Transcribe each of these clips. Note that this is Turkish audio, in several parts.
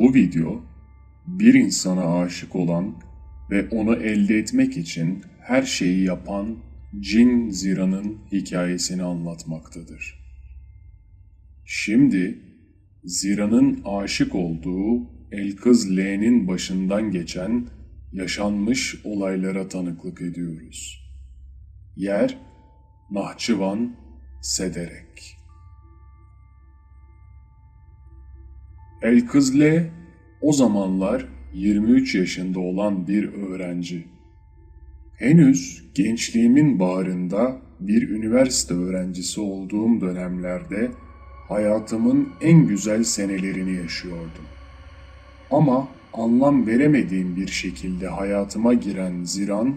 Bu video bir insana aşık olan ve onu elde etmek için her şeyi yapan Cin Zira'nın hikayesini anlatmaktadır. Şimdi Zira'nın aşık olduğu El Kız L'nin başından geçen yaşanmış olaylara tanıklık ediyoruz. Yer Nahçıvan Sederek. El Kız L o zamanlar 23 yaşında olan bir öğrenci. Henüz gençliğimin bağrında bir üniversite öğrencisi olduğum dönemlerde hayatımın en güzel senelerini yaşıyordum. Ama anlam veremediğim bir şekilde hayatıma giren Ziran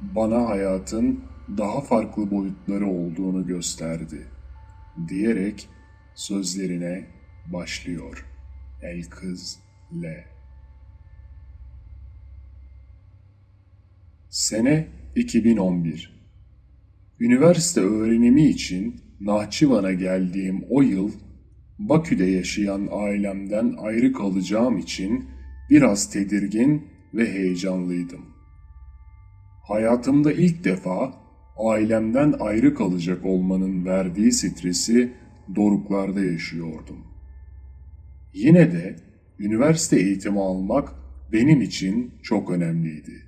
bana hayatın daha farklı boyutları olduğunu gösterdi diyerek sözlerine başlıyor. El kız L. Sene 2011. Üniversite öğrenimi için Nahçıvan'a geldiğim o yıl Bakü'de yaşayan ailemden ayrı kalacağım için biraz tedirgin ve heyecanlıydım. Hayatımda ilk defa ailemden ayrı kalacak olmanın verdiği stresi doruklarda yaşıyordum. Yine de üniversite eğitimi almak benim için çok önemliydi.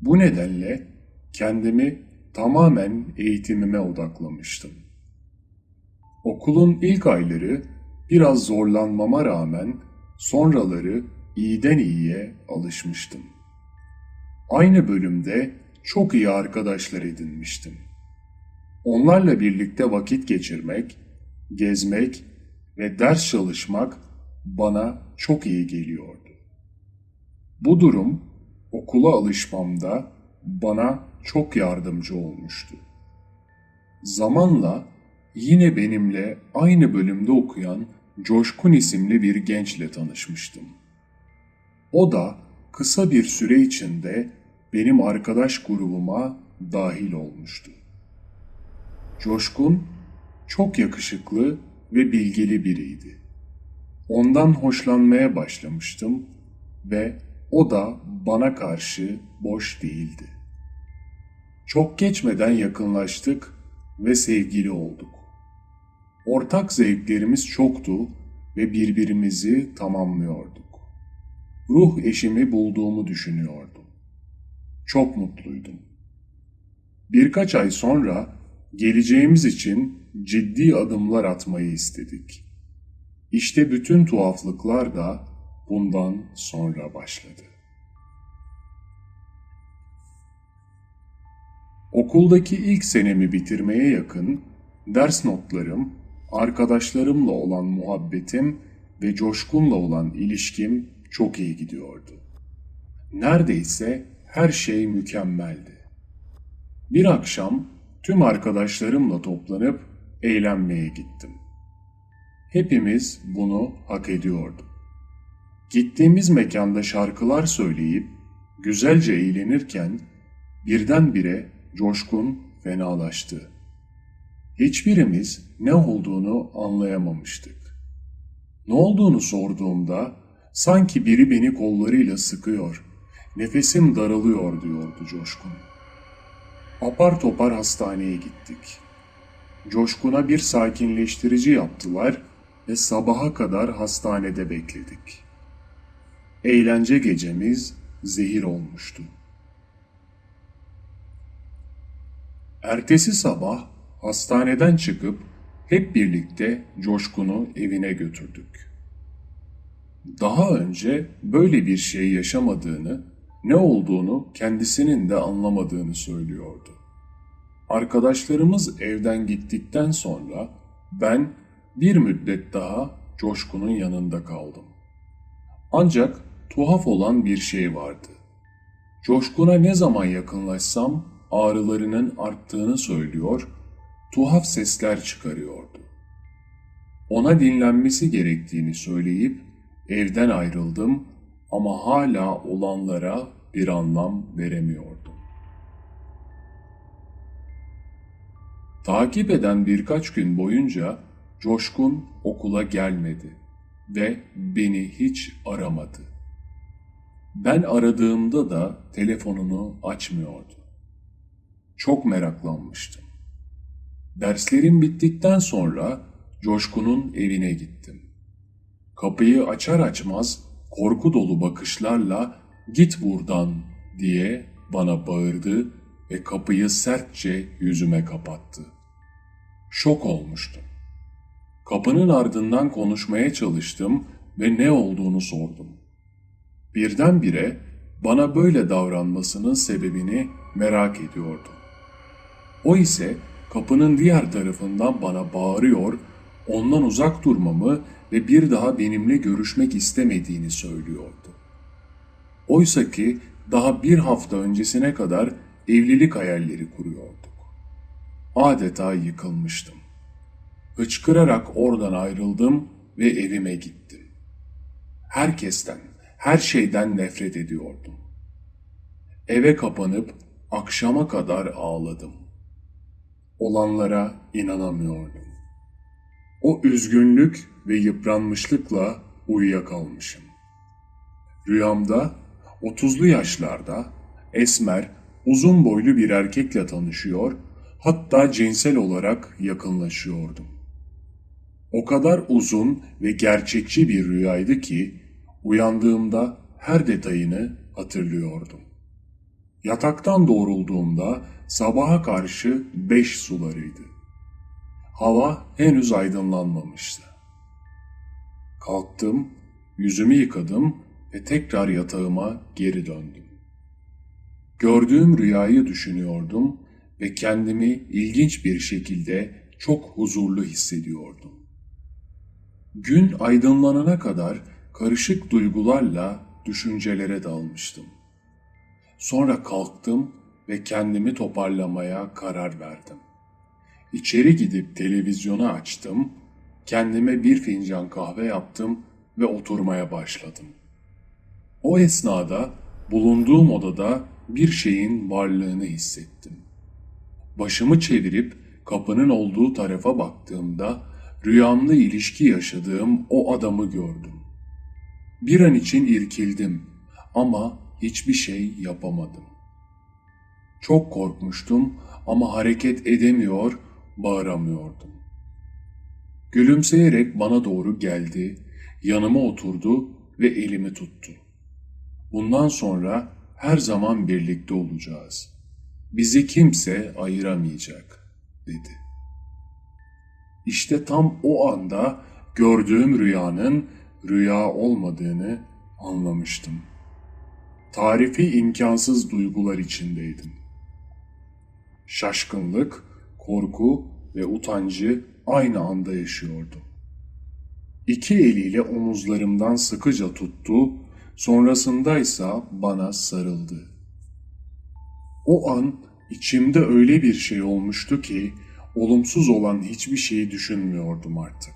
Bu nedenle kendimi tamamen eğitimime odaklamıştım. Okulun ilk ayları biraz zorlanmama rağmen sonraları iyiden iyiye alışmıştım. Aynı bölümde çok iyi arkadaşlar edinmiştim. Onlarla birlikte vakit geçirmek, gezmek ve ders çalışmak bana çok iyi geliyordu. Bu durum okula alışmamda bana çok yardımcı olmuştu. Zamanla yine benimle aynı bölümde okuyan Coşkun isimli bir gençle tanışmıştım. O da kısa bir süre içinde benim arkadaş grubuma dahil olmuştu. Coşkun çok yakışıklı ve bilgili biriydi. Ondan hoşlanmaya başlamıştım ve o da bana karşı boş değildi. Çok geçmeden yakınlaştık ve sevgili olduk. Ortak zevklerimiz çoktu ve birbirimizi tamamlıyorduk. Ruh eşimi bulduğumu düşünüyordum. Çok mutluydum. Birkaç ay sonra geleceğimiz için ciddi adımlar atmayı istedik. İşte bütün tuhaflıklar da bundan sonra başladı. Okuldaki ilk senemi bitirmeye yakın ders notlarım, arkadaşlarımla olan muhabbetim ve coşkunla olan ilişkim çok iyi gidiyordu. Neredeyse her şey mükemmeldi. Bir akşam tüm arkadaşlarımla toplanıp eğlenmeye gittim. Hepimiz bunu hak ediyorduk. Gittiğimiz mekanda şarkılar söyleyip güzelce eğlenirken birdenbire coşkun fenalaştı. Hiçbirimiz ne olduğunu anlayamamıştık. Ne olduğunu sorduğumda sanki biri beni kollarıyla sıkıyor, nefesim daralıyor diyordu Coşkun. Apar topar hastaneye gittik. Coşkun'a bir sakinleştirici yaptılar ve sabaha kadar hastanede bekledik. Eğlence gecemiz zehir olmuştu. Ertesi sabah hastaneden çıkıp hep birlikte Coşkun'u evine götürdük. Daha önce böyle bir şey yaşamadığını, ne olduğunu kendisinin de anlamadığını söylüyordu. Arkadaşlarımız evden gittikten sonra ben bir müddet daha Coşkun'un yanında kaldım. Ancak tuhaf olan bir şey vardı. Coşkun'a ne zaman yakınlaşsam ağrılarının arttığını söylüyor, tuhaf sesler çıkarıyordu. Ona dinlenmesi gerektiğini söyleyip evden ayrıldım ama hala olanlara bir anlam veremiyordum. Takip eden birkaç gün boyunca Coşkun okula gelmedi. ve beni hiç aramadı. Ben aradığımda da telefonunu açmıyordu. Çok meraklanmıştım. Derslerim bittikten sonra Coşkun'un evine gittim. Kapıyı açar açmaz korku dolu bakışlarla git buradan diye bana bağırdı ve kapıyı sertçe yüzüme kapattı. Şok olmuştum. Kapının ardından konuşmaya çalıştım ve ne olduğunu sordum. Birdenbire bana böyle davranmasının sebebini merak ediyordum. O ise kapının diğer tarafından bana bağırıyor, ondan uzak durmamı ve bir daha benimle görüşmek istemediğini söylüyordu. Oysa ki daha bir hafta öncesine kadar evlilik hayalleri kuruyorduk. Adeta yıkılmıştım. Hıçkırarak oradan ayrıldım ve evime gittim. Herkesten, her şeyden nefret ediyordum. Eve kapanıp akşama kadar ağladım. Olanlara inanamıyordum. O üzgünlük ve yıpranmışlıkla uyuyakalmışım. Rüyamda 30'lu yaşlarda esmer, uzun boylu bir erkekle tanışıyor, hatta cinsel olarak yakınlaşıyordum. O kadar uzun ve gerçekçi bir rüyaydı ki uyandığımda her detayını hatırlıyordum. Yataktan doğrulduğumda sabaha karşı beş sularıydı. Hava henüz aydınlanmamıştı. Kalktım, yüzümü yıkadım ve tekrar yatağıma geri döndüm. Gördüğüm rüyayı düşünüyordum ve kendimi ilginç bir şekilde çok huzurlu hissediyordum. Gün aydınlanana kadar karışık duygularla düşüncelere dalmıştım. Sonra kalktım ve kendimi toparlamaya karar verdim. İçeri gidip televizyonu açtım, kendime bir fincan kahve yaptım ve oturmaya başladım. O esnada bulunduğum odada bir şeyin varlığını hissettim. Başımı çevirip kapının olduğu tarafa baktığımda rüyamda ilişki yaşadığım o adamı gördüm. Bir an için irkildim ama hiçbir şey yapamadım. Çok korkmuştum ama hareket edemiyor, bağıramıyordum. Gülümseyerek bana doğru geldi, yanıma oturdu ve elimi tuttu. Bundan sonra her zaman birlikte olacağız. Bizi kimse ayıramayacak, dedi. İşte tam o anda gördüğüm rüyanın rüya olmadığını anlamıştım. Tarifi imkansız duygular içindeydim. Şaşkınlık, korku ve utancı aynı anda yaşıyordum. İki eliyle omuzlarımdan sıkıca tuttu, sonrasındaysa bana sarıldı. O an içimde öyle bir şey olmuştu ki olumsuz olan hiçbir şeyi düşünmüyordum artık.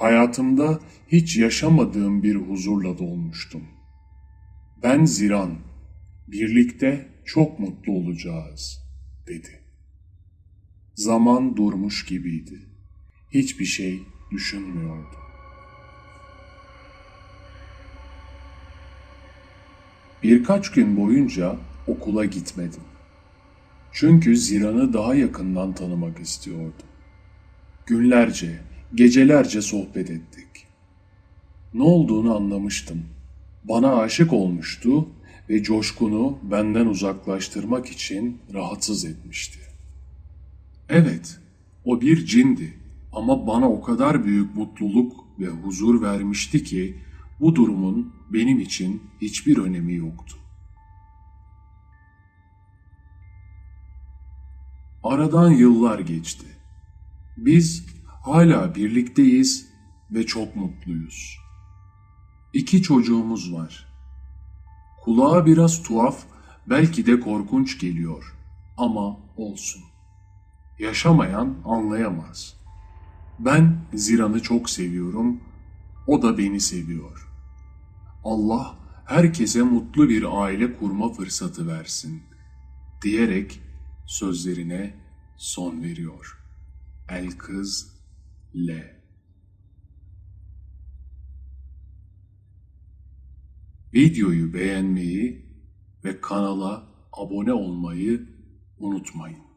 Hayatımda hiç yaşamadığım bir huzurla dolmuştum. Ben Ziran, birlikte çok mutlu olacağız, dedi. Zaman durmuş gibiydi. Hiçbir şey düşünmüyordu. Birkaç gün boyunca okula gitmedim. Çünkü Ziran'ı daha yakından tanımak istiyordum. Günlerce, gecelerce sohbet ettik. Ne olduğunu anlamıştım. Bana aşık olmuştu ve coşkunu benden uzaklaştırmak için rahatsız etmişti. Evet, o bir cindi ama bana o kadar büyük mutluluk ve huzur vermişti ki bu durumun benim için hiçbir önemi yoktu. Aradan yıllar geçti. Biz hala birlikteyiz ve çok mutluyuz. İki çocuğumuz var. Kulağa biraz tuhaf, belki de korkunç geliyor ama olsun. Yaşamayan anlayamaz. Ben Ziran'ı çok seviyorum, o da beni seviyor. Allah herkese mutlu bir aile kurma fırsatı versin diyerek sözlerine son veriyor. El kız L. Videoyu beğenmeyi ve kanala abone olmayı unutmayın.